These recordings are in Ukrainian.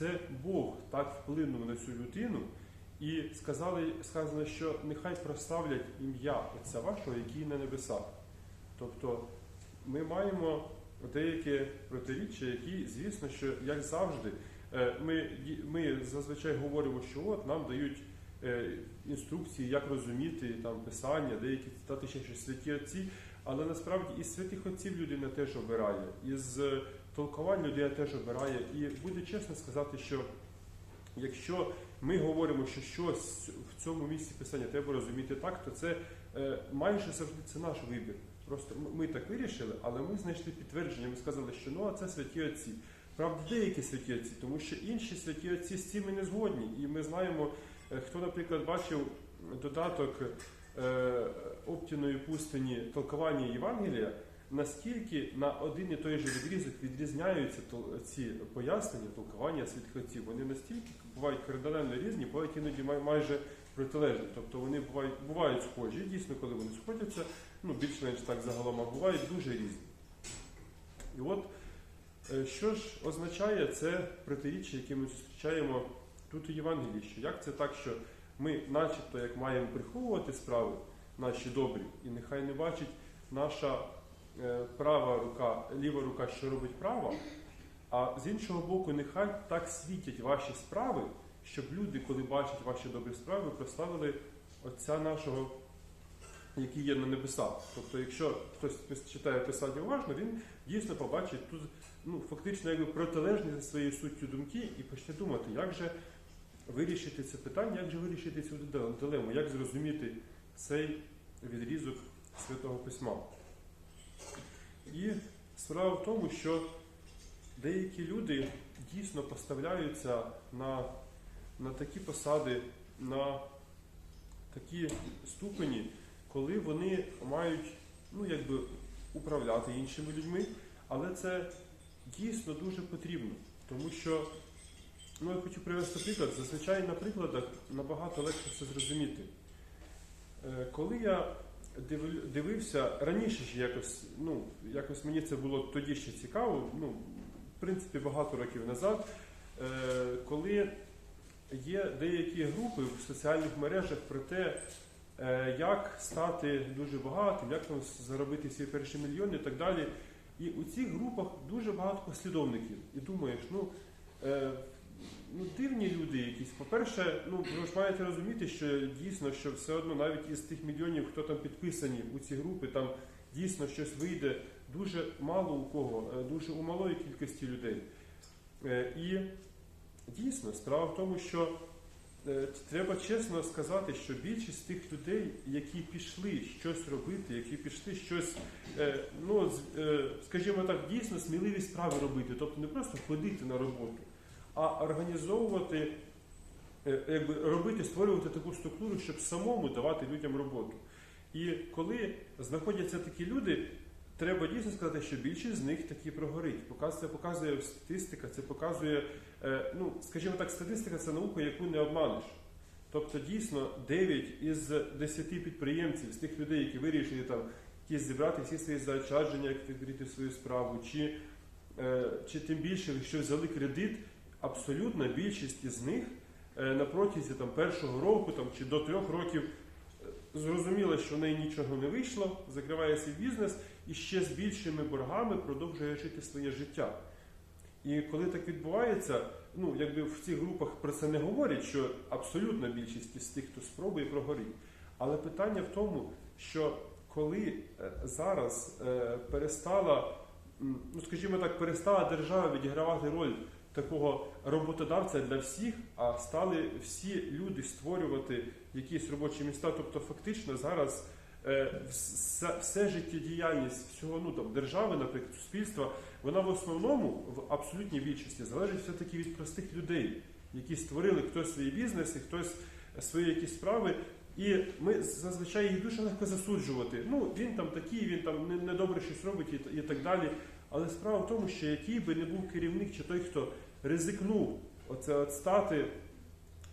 це Бог так вплинув на цю людину, і сказали, сказано, що нехай прославлять ім'я Отця вашого, який на небесах. Тобто ми маємо деякі протиріччя, які, звісно, що як завжди, е, ми, ми зазвичай говоримо, що от нам дають е, інструкції, як розуміти там писання, деякі цитати ще щось святі отці. Але насправді із святих отців людина теж обирає, із толковань людина теж обирає. І буде чесно сказати, що якщо ми говоримо, що щось в цьому місці писання треба розуміти так, то це е, майже завжди це наш вибір. Просто ми так вирішили, але ми знайшли підтвердження. Ми сказали, що ну а це святі отці. Правда, деякі святі отці, тому що інші святі отці з цим не згодні. І ми знаємо, е, хто, наприклад, бачив додаток е, Оптіної пустині толкування Євангелія, наскільки на один і той же відрізок відрізняються ці пояснення, толкування отців. Вони настільки бувають кардинально різні, бувають іноді майже протилежні. Тобто вони бувають, бувають схожі, дійсно, коли вони сходяться, ну більш-менш так загалом, а бувають дуже різні. І от е, що ж означає це протиріччя, яке ми зустрічаємо тут у Євангелії, що як це так, що ми, начебто, як маємо приховувати справи наші добрі, і нехай не бачить наша права рука, ліва рука, що робить права, а з іншого боку, нехай так світять ваші справи, щоб люди, коли бачать ваші добрі справи, прославили Отця нашого, який є на небесах. Тобто, якщо хтось читає писання уважно, він дійсно побачить тут ну, фактично якби протилежні за своєю суттю думки і почне думати, як же вирішити це питання, як же вирішити цю дилему, як зрозуміти цей відрізок Святого Письма. І справа в тому, що деякі люди дійсно поставляються на, на такі посади, на такі ступені, коли вони мають ну, якби, управляти іншими людьми, але це дійсно дуже потрібно, тому що Ну, я хочу привести приклад. Зазвичай на прикладах набагато легше це зрозуміти. Е, Коли я дивився раніше ж якось, ну, якось мені це було тоді ще цікаво, ну, в принципі, багато років назад, е, коли є деякі групи в соціальних мережах про те, е, як стати дуже багатим, як там заробити свій перший мільйон і так далі. І у цих групах дуже багато послідовників. І думаєш, ну. Ну, дивні люди якісь. По-перше, ну ви ж маєте розуміти, що дійсно, що все одно навіть із тих мільйонів, хто там підписані у ці групи, там дійсно щось вийде дуже мало у кого, е, дуже у малої кількості людей. Е, І дійсно, справа в тому, що е, треба чесно сказати, що більшість тих людей, які пішли щось робити, які пішли щось, ну скажімо так, дійсно сміливі справи робити, тобто не просто ходити на роботу а організовувати, е, якби робити, створювати таку структуру, щоб самому давати людям роботу. І коли знаходяться такі люди, треба дійсно сказати, що більшість з них таки прогорить. Це показує статистика, це показує, е, ну, скажімо так, статистика це наука, яку не обманеш. Тобто, дійсно, 9 із 10 підприємців, з тих людей, які вирішили там якісь зібрати всі свої заощадження, як відкрити свою справу, чи, е, чи тим більше, якщо взяли кредит, абсолютна більшість із них е, на протязі там, першого року там, чи до трьох років е, зрозуміла, що в неї нічого не вийшло, закриває свій бізнес і ще з більшими боргами продовжує жити своє життя. І коли так відбувається, ну якби в цих групах про це не говорять, що абсолютна більшість із тих, хто спробує, прогорить. Але питання в тому, що коли е, зараз перестала, ну скажімо так, перестала держава відігравати роль такого роботодавця для всіх, а стали всі люди створювати якісь робочі міста. Тобто, фактично зараз е, все, все життєдіяльність всього ну там держави, наприклад, суспільства, вона в основному в абсолютній більшості залежить все таки від простих людей, які створили хтось свої бізнеси, хтось свої якісь справи. І ми зазвичай їх дуже легко засуджувати. Ну він там такий, він там не- недобре щось робить і, так далі. Але справа в тому, що який би не був керівник чи той, хто ризикнув оце от стати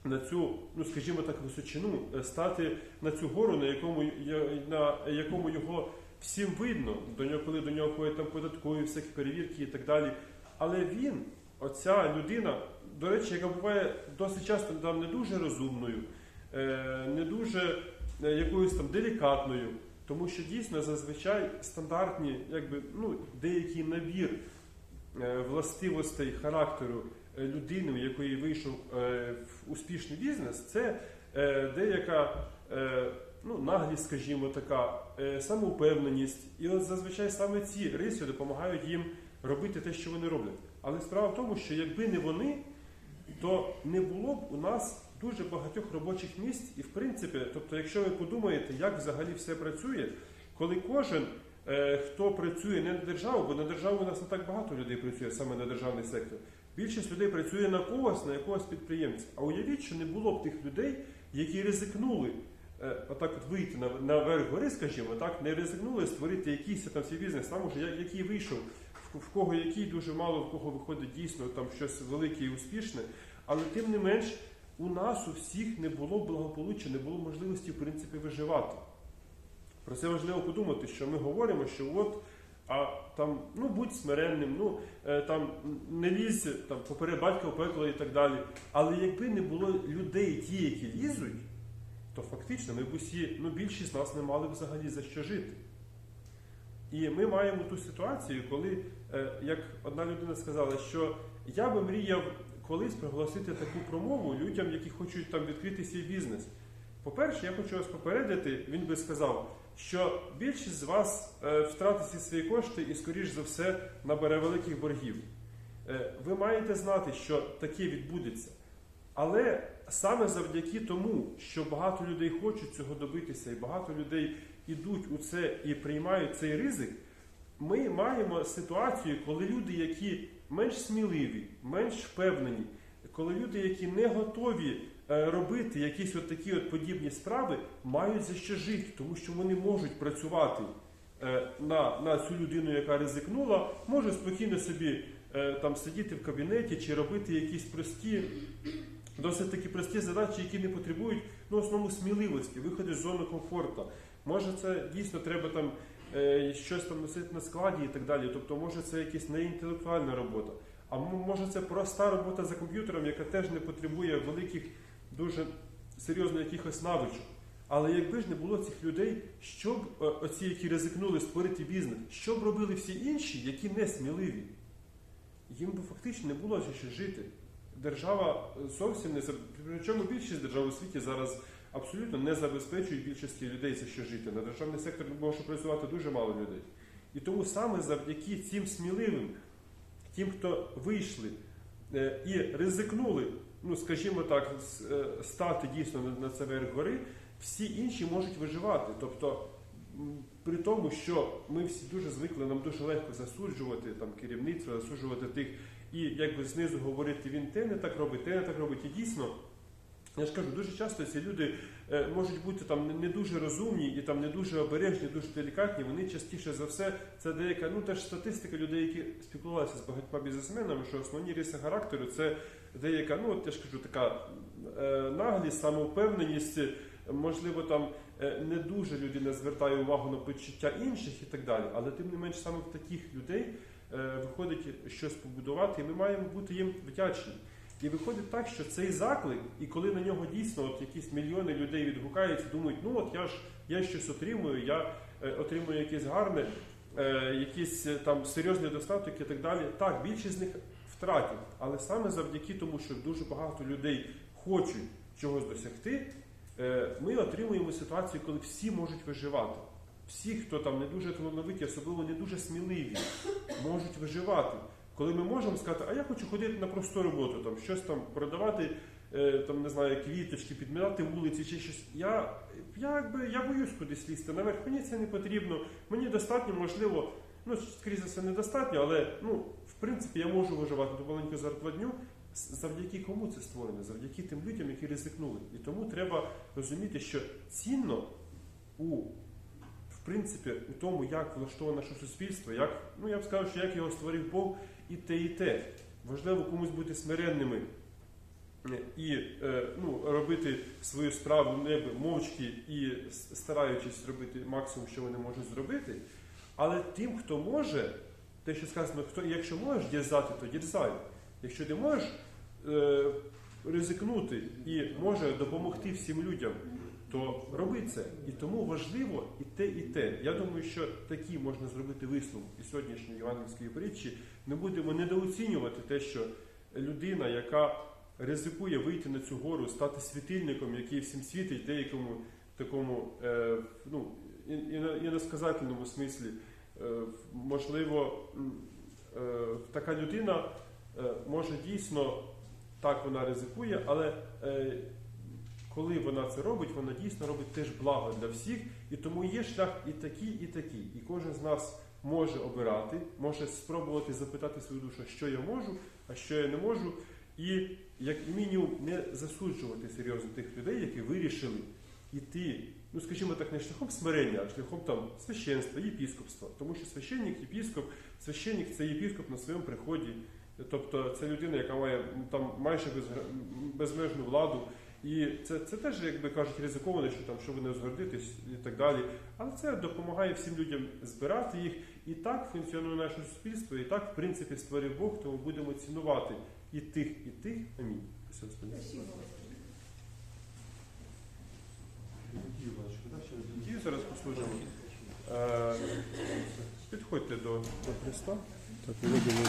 на цю, ну скажімо так, височину, е, стати на цю гору, на якому на якому його всім видно, до нього, коли до нього ходять там податкові, всякі перевірки і так далі. Але він, оця людина, до речі, яка буває досить часто там не дуже розумною, не дуже е, якоюсь там делікатною, тому що дійсно зазвичай стандартні, якби ну, деякий набір е, властивостей характеру е, людини, в якої вийшов е, в успішний бізнес, це е, деяка е, ну, наглість, скажімо, така, е, самоупевненість. І от зазвичай саме ці риси допомагають їм робити те, що вони роблять. Але справа в тому, що якби не вони, то не було б у нас дуже багатьох робочих місць. І в принципі, тобто, якщо ви подумаєте, як взагалі все працює, коли кожен, е, хто працює не на державу, бо на державу у нас не так багато людей працює саме на державний сектор. Більшість людей працює на когось, на якогось підприємця. А уявіть, що не було б тих людей, які ризикнули е, отак от вийти на, верх гори, скажімо, так, не ризикнули створити якийсь там свій бізнес, там уже який вийшов, в кого який дуже мало, в кого виходить дійсно там щось велике і успішне. Але тим не менш, у нас у всіх не було благополуччя, не було можливості в принципі виживати. Про це важливо подумати, що ми говоримо, що от а там ну будь смиренним, ну е, там не лізь там поперед батька в пекло і так далі. Але якби не було людей, ті, які лізуть, то фактично ми б усі, ну більшість з нас не мали б взагалі за що жити. І ми маємо ту ситуацію, коли, е, як одна людина сказала, що я би мріяв колись проголосити таку промову людям, які хочуть там відкрити свій бізнес. По-перше, я хочу вас попередити, він би сказав, що більшість з вас е, втратить свої кошти і, скоріш за все, набере великих боргів. Е, ви маєте знати, що таке відбудеться. Але саме завдяки тому, що багато людей хочуть цього добитися, і багато людей ідуть у це і приймають цей ризик, ми маємо ситуацію, коли люди, які менш сміливі, менш впевнені, коли люди, які не готові е, робити якісь от такі от подібні справи, мають за що жити, тому що вони можуть працювати е, на, на цю людину, яка ризикнула, можуть спокійно собі е, там сидіти в кабінеті чи робити якісь прості. Досить такі прості задачі, які не потребують ну, основному сміливості, виходу з зони комфорту. Може, це дійсно треба там щось там носити на складі і так далі. Тобто, може, це якась неінтелектуальна робота. А може це проста робота за комп'ютером, яка теж не потребує великих, дуже серйозно якихось навичок. Але якби ж не було цих людей, що б е, оці, які ризикнули створити бізнес, що б робили всі інші, які не сміливі? Їм би фактично не було за що жити. Держава зовсім не причому більшість держав у світі зараз абсолютно не забезпечують більшості людей за що жити. На державний сектор може працювати дуже мало людей. І тому саме завдяки цим сміливим, тим, хто вийшли е, і ризикнули, ну скажімо так, е, стати дійсно на це верх гори, всі інші можуть виживати. Тобто, при тому, що ми всі дуже звикли, нам дуже легко засуджувати там керівництво, засуджувати тих, і якби знизу говорити, він те не так робить, те не так робить. І дійсно, я ж кажу, дуже часто ці люди е, можуть бути там не- дуже розумні і там не дуже обережні, дуже делікатні. Вони частіше за все, це деяка, ну теж статистика людей, які спілкувалися з багатьма бізнесменами, що основні риси характеру це деяка, ну от я ж кажу, така е, наглість, самовпевненість, можливо, там е, не дуже людина звертає увагу на почуття інших і так далі. Але тим не менш саме в таких людей виходить щось побудувати, і ми маємо бути їм вдячні. І виходить так, що цей заклик, і коли на нього дійсно от якісь мільйони людей відгукаються, думають, ну от я ж я щось отримую, я е, отримую якесь гарне, е, якийсь е, там серйозний достаток і так далі. Так, більшість з них втратять, але саме завдяки тому, що дуже багато людей хочуть чогось досягти, е, ми отримуємо ситуацію, коли всі можуть виживати. Всі, хто там не дуже талановиті, особливо не дуже сміливі, можуть виживати. Коли ми можемо сказати, а я хочу ходити на просту роботу, там щось там продавати, е, там не знаю, квіточки, підмітати вулиці чи щось. Я, я якби я боюсь кудись лізти наверх. Мені це не потрібно. Мені достатньо, можливо, ну скрізь все недостатньо, але ну в принципі я можу виживати до маленьку зарплатню. Завдяки кому це створено? Завдяки тим людям, які ризикнули. І тому треба розуміти, що цінно у принципі, у тому, як влаштоване наше суспільство, як, ну я б сказав, що як його створив Бог, і те, і те. Важливо комусь бути смиренними е, і е, ну, робити свою справу неби мовчки і стараючись робити максимум, що вони можуть зробити. Але тим, хто може, те, що сказано, хто, якщо можеш дірзати, то дірзай. Якщо не можеш е, ризикнути і може допомогти всім людям, то роби це. І тому важливо і те, і те. Я думаю, що такі можна зробити висновок із сьогоднішньої євангельської притчі. Не будемо недооцінювати те, що людина, яка ризикує вийти на цю гору, стати світильником, який всім світить, деякому такому е, ну, і, і, на- на сказательному смислі, е, можливо, е, така людина е, може дійсно так вона ризикує, але е, коли вона це робить, вона дійсно робить теж благо для всіх, і тому є шлях і такий, і такий. І кожен з нас може обирати, може спробувати запитати свою душу, що я можу, а що я не можу, і як мінімум не засуджувати серйозно тих людей, які вирішили іти, ну скажімо так, не шляхом смирення, а шляхом там священства, єпіскопства. Тому що священник, єпіскоп, священник це єпіскоп на своєму приході. Тобто це людина, яка має там майже безмежну владу. І це, це теж, як би кажуть, ризиковано, що там що ви не згордитесь і так далі. Але це допомагає всім людям збирати їх. І так функціонує наше суспільство, і так, в принципі, створив Бог, тому будемо цінувати і тих, і тих. Амінь. Все, Господи. Дію зараз послужимо. Е, Підходьте до, до Христа. Так, ми будемо